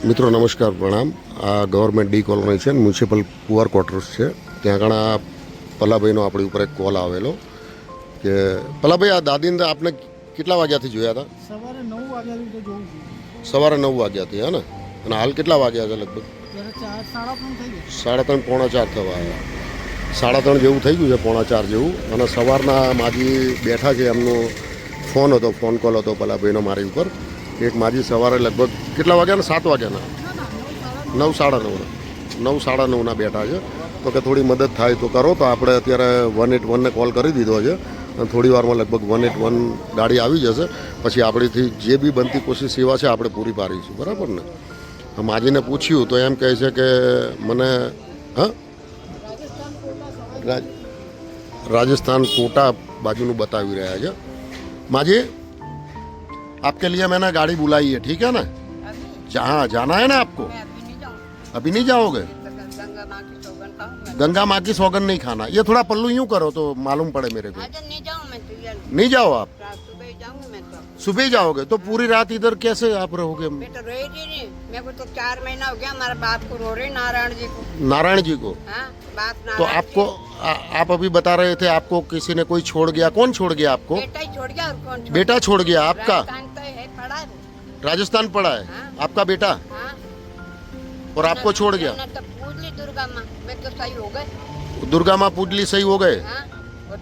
મિત્રો નમસ્કાર પ્રણામ. આ ગવર્મેન્ટ ડી કોલોની છે મ્યુનિસિપલ પુઅર ક્વાર્ટર્સ છે. ત્યાં આ પલાભાઈનો આપણી ઉપર એક કોલ આવેલો કે પલાભાઈ આ દાદીને આપને કેટલા વાગ્યાથી જોયા હતા? સવારે નવ વાગ્યાથી જોઉં છું. સવારે નવ વાગ્યાથી હે ને? અને હાલ કેટલા વાગ્યા છે લગભગ? સાડા ત્રણ પોણા ચાર થવા આવ્યા. સાડા ત્રણ જેવું થઈ ગયું છે પોણા ચાર જેવું. અને સવારના માજી બેઠા છે એમનો ફોન હતો ફોન કોલ હતો પલાભાઈનો મારી ઉપર. એક માજી સવારે લગભગ કેટલા વાગ્યાના? સાત વાગ્યાના. નવ સાડા નવના. નવ સાડા નવના બેઠા છે. તો કે થોડી મદદ થાય તો કરો. તો આપણે અત્યારે વન એટ વનને કોલ કરી દીધો છે. અને થોડી વારમાં લગભગ વન એટ વન ગાડી આવી જશે. પછી આપણીથી જે બી બનતી કોશિશ સેવા છે, આપણે પૂરી પાડીશું. બરાબર ને? માજીને પૂછ્યું તો એમ કહે છે કે મને, હા? રાજસ્થાન કોટા બાજુનું બતાવી રહ્યા છે. માજી? आपके लिए मैंने गाड़ी बुलाई है ठीक है ना? जहाँ जाना है ना आपको? अभी नहीं जाऊँ अभी नहीं जाओगे? गंगा माँ की सौगन खाऊं मैं गंगा माँ की सौगन नहीं खाना। ये थोड़ा पल्लू यूँ करो तो मालूम पड़े मेरे को। नहीं जाऊँ मैं तो नहीं जाओ आप? सुबह ही तो। जाओगे? तो पूरी रात इधर कैसे आप रहोगे? मैं तो रही नहीं। मेरे को तो चार महीना हो गया हमारे बाप को रो रहे नारायण जी को। नारायण जी को? हाँ। तो आपको आ, आप अभी बता रहे थे आपको किसी ने कोई छोड़ गया। कौन छोड़ गया आपको? बेटा ही छोड़ गया और कौन छोड़ बेटा छोड़ गया आपका? राजस्थान तो है पड़ा है। राजस्थान पड़ा है? हाँ। आपका बेटा? हाँ। और आपको छोड़ गया? तो दुर्गा माँ मैं तो सही हो गए। दुर्गा माँ पूजली सही हो गए? हाँ।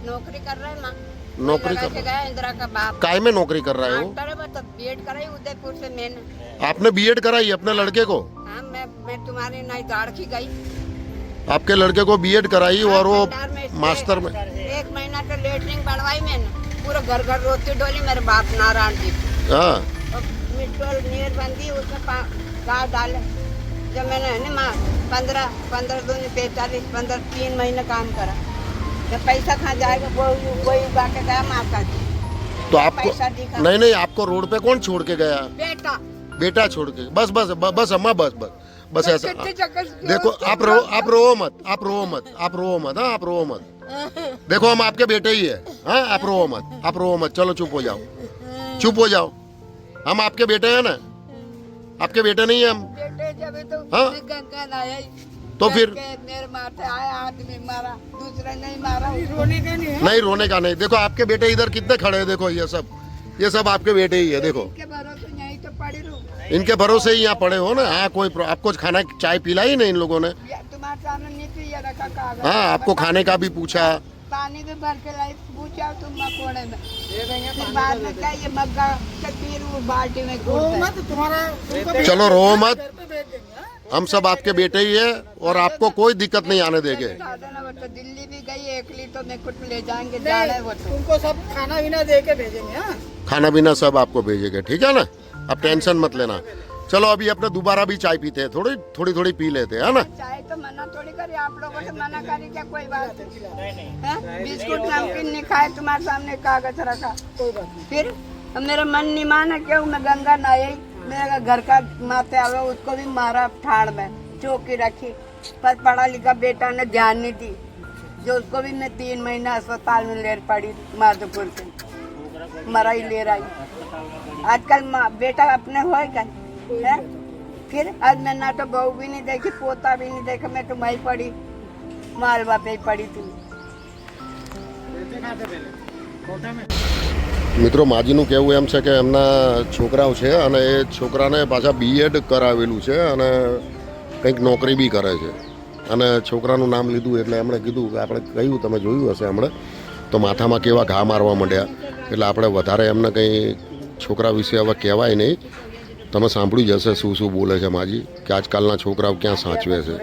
नौकरी कर रहे हैं माँ। नौकरी कर गया इंदिरा का बाप। काय में नौकरी कर रहा हो है वो तो बीएड कराई उदयपुर से मैंने। आपने बीएड कराई अपने लड़के को? हाँ मैं मैं तुम्हारी नई दाढ़ की गई। आपके लड़के को बीएड कराई और वो मास्टर में। एक महीना तो लेटरिंग बनवाई मैंने। पूरा घर घर रोती डोली मेरे बाप नारायण जी। हाँ। नीर बंदी उसमें डाले। जब मैंने है ना पंद्रह पंद्रह दूनी पैंतालीस पंद्रह तीन महीने काम करा। जब पैसा कहाँ जाएगा वही वही उगा के गया माता जी। तो आपको नहीं नहीं आपको रोड पे कौन छोड़ के गया? बेटा। बेटा छोड़ के। बस बस बस अम्मा बस बस। बस ऐसा से- देखो आप रो आप रो मत आप रो मत आप रो मत हाँ आप रो मत। देखो हम आपके बेटे ही है। हाँ आप रो मत आप रो मत। चलो चुप हो जाओ। चुप हो जाओ। हम आपके बेटे हैं ना? आपके बेटे नहीं है हम? तो हाँ? गंगा नहाया ही। तो फिर? करके मेरे माथे आया आदमी मारा दूसरा नहीं रोने का नहीं नहीं रोने का नहीं। देखो आपके बेटे इधर कितने खड़े हैं देखो ये सब। ये सब आपके बेटे ही है देखो के भरोसे यहीं तो पड़ी रहूँ इनके भरोसे ही यहाँ पड़े हो ना? हाँ कोई आपको खाना चाय पिला ही नहीं इन लोगों ने। ये तुम्हारे सामने नीचे ये रखा कागज़। हाँ आपको खाने का भी पूछा। पानी भी भर के लाई पूछा तुम मकोड़े में। फिर बाद में क्या ये मग्गा फिर वो बाल्टी में मत तुम्हारा चलो रो मत हाँ? हम सब आपके बेटे ही है और आपको कोई दिक्कत नहीं आने देंगे। दादा तो दिल्ली भी गई एकली तो मेरे को ले जाएँगे जा रहे वो तो। तुमको सब खाना वीना दे के भेजेंगे हाँ? खाना पीना सब आपको भेजेंगे ठीक है ना? आप टेंशन मत लेना। चलो, अभी अपने दोबारा भी चाय पीते हैं। थोड़ी थोड़ी थोड़ी पी लेते हैं ना? चाहे तो मना थोड़ी करी, आप लोगों से मना करी, क्या कोई बात है? बिस्कुट नमकीन नहीं खाए, तुम्हारे सामने कागज़ रखा। कोई बात नहीं फिर अब मेरा मन नहीं माना क्यों मैं गंगा नहाई, मेरा घर का माते आवे, उसको भी मारा ठाड़ में, चौकी रखी। पर पढ़ा लिखा बेटा ने ध्यान नहीं दी, जो उसको भी मैं तीन महीना अस्पताल में ले पड़ी माधोपुर से। मरा ही ले रही आजकल माँ बेटा अपने हो क्या है फिर आज मैं ना तो बहू भी नहीं देखी पोता भी नहीं देखा मैं तो वहीं पड़ी मालवा पे ही पड़ी थी મિત્રો માજીનું કહેવું એમ છે કે એમના છોકરાઓ છે અને એ છોકરાને પાછા બીએડ કરાવેલું છે અને કંઈક નોકરી બી કરે છે અને છોકરાનું નામ લીધું એટલે એમણે કીધું કે આપણે કહ્યું તમે જોયું હશે હમણાં તો માથામાં કેવા ઘા મારવા માંડ્યા એટલે આપણે વધારે એમને કંઈ છોકરા વિશે હવે કહેવાય નહીં. તમે સાંભળી જશે શું શું બોલે છે માજી, કે આજકાલના છોકરાઓ ક્યાં સાચવે છે.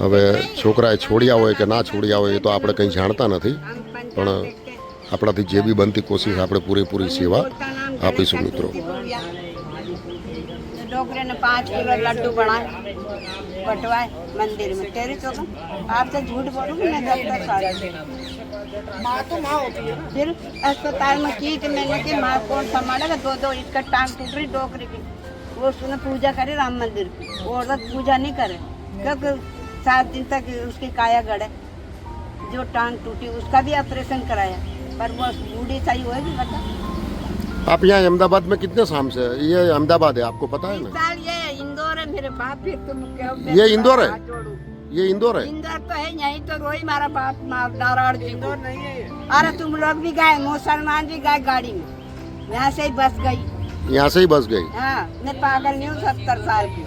હવે છોકરાએ છોડ્યા હોય કે ના છોડ્યા હોય એ તો આપણે કંઈ જાણતા નથી. પણ આપણાથી જે બી બનતી કોશિશ આપણે પૂરેપૂરી સેવા આપીશું મિત્રો. મંદિરમાં. તેરી ચોક આપ તો ઝૂઠ બોલું ને દફતર સારા माँ तो माँ होती है। फिर अस्पताल में की कि मैंने की माँ कौन संभालेगा? दो दो इसका टांग टूट रही डोकरी की वो उसने पूजा करे राम मंदिर की। वो औरत पूजा नहीं करे। क्योंकि सात दिन तक उसकी काया गड़े। जो टांग टूटी उसका भी ऑपरेशन कराया। पर वो बूढ़ी सही होगी बता आप यहाँ अहमदाबाद में कितने शाम से ये अहमदाबाद है आपको पता है ना? ये इंदौर है मेरे बाप फिर तुम क्यों ये इंदौर है? हाथ जोड़ू। ये इंदौर है इंदौर तो है यहीं तो रोई मारा बाप मार नारायण जी इंदौर नहीं है अरे तुम लोग भी गए मुसलमान भी गए गाड़ी में यहाँ से ही बस गई यहाँ से ही बस गई हाँ मैं पागल नहीं हूँ सत्तर साल की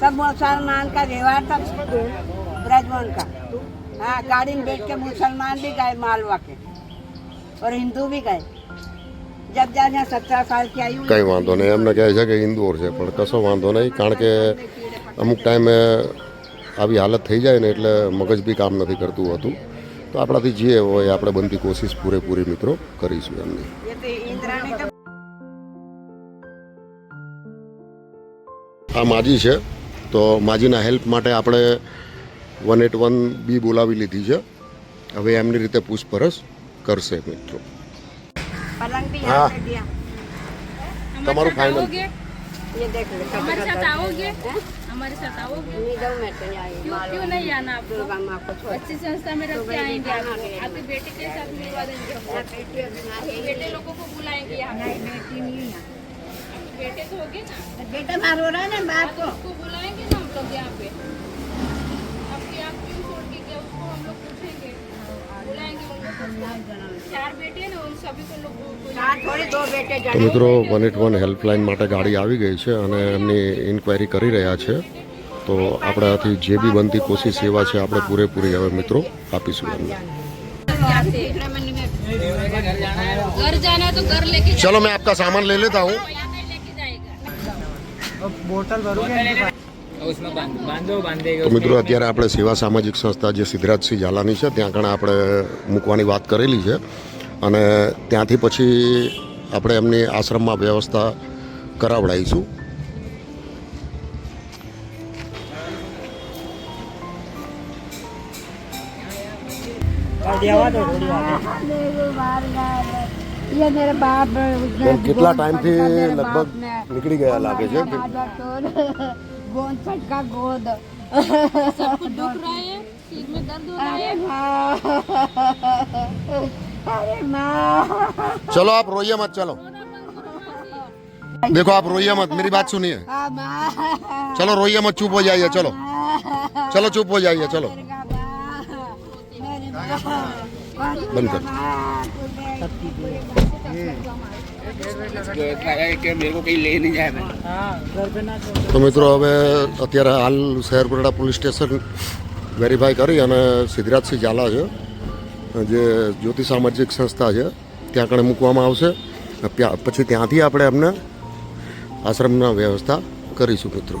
सब मुसलमान का व्यवहार था ब्रजमोहन का हाँ गाड़ी में बैठ के मुसलमान भी गए मालवा के और हिंदू भी गए जब जा यहाँ सत्रह साल की आई हूँ કંઈ વાંધો નહીં એમને કહે છે કે ઇન્દોર છે પણ કશો વાંધો નહીં કારણ કે અમુક ટાઈમે આવી હાલત થઈ જાય ને એટલે મગજ બી કામ નથી કરતું હતું. તો આપણાથી જે હોય આપણે બનતી કોશિશ પૂરેપૂરી મિત્રો કરીશું એમની આ માજી છે. તો માજીના હેલ્પ માટે આપણે વન એટ વન બી બોલાવી લીધી છે. હવે એમની રીતે પૂછપરછ કરશે મિત્રો. હા. તમારું ફાઇનલ हमारे साथ हैं? मैं तो क्यों क्यों नहीं आना आपको? दुर्गा माँ को छोड़। अच्छी संस्था में रख के आएँगे आपके बेटे के साथ मिलवा देंगे बेटे लोगों को बुलाएँगे यहाँ। बेटी नहीं बेटे तो होगे ना? बेटा मार हो रहा है ना बाप को? उसको बुलाएँगे ना हम लोग यहाँ पे? आपके आप क्यों छोड़ के गए? उसको हम लोग पूछेंगे। તો મિત્રો વન એટ વન હેલ્પલાઇન માટે ગાડી આવી ગઈ છે અને એમની ઇન્ક્વાયરી કરી રહ્યા છે. તો આપણાથી જે બી બનતી કોશિશ સેવા છે આપણે પૂરેપૂરી હવે મિત્રો આપીશું એમને. ચલો મેં આપકા સામાન લઈ લેતા હું. બોટલ ભરું મિત્રો અત્યારે આપણે સેવા સામાજિક સંસ્થા જે સિદ્ધરાજસિંહ ઝાલાની છે ત્યાં આગળ આપણે મૂકવાની વાત કરેલી છે. અને ત્યાંથી પછી આપણે એમની આશ્રમમાં વ્યવસ્થા કરાવડાવીશું કેટલા ટાઈમથી લગભગ નીકળી ગયા લાગે છે? गोंद फटका गोद। दुख रहा है? सिर में दर्द हो रहा है? अरे माँ। चलो आप रोइए मत चलो। देखो आप रोइए मत मेरी बात सुनिए। हाँ, चलो रोइए मत चुप हो जाइए चलो। चलो चुप हो जाइए चलो। बंद कर। તો મિત્રો, હવે અત્યારે હાલ શહેર પોલીસ સ્ટેશન વેરીફાઈ કરી અને સિદ્ધરાજસિંહ ઝાલા છે, જે જ્યોતિ સામાજિક સંસ્થા છે, ત્યાં કણે મૂકવામાં આવશે. પછી ત્યાંથી આપણે એમને આશ્રમના વ્યવસ્થા કરીશું મિત્રો.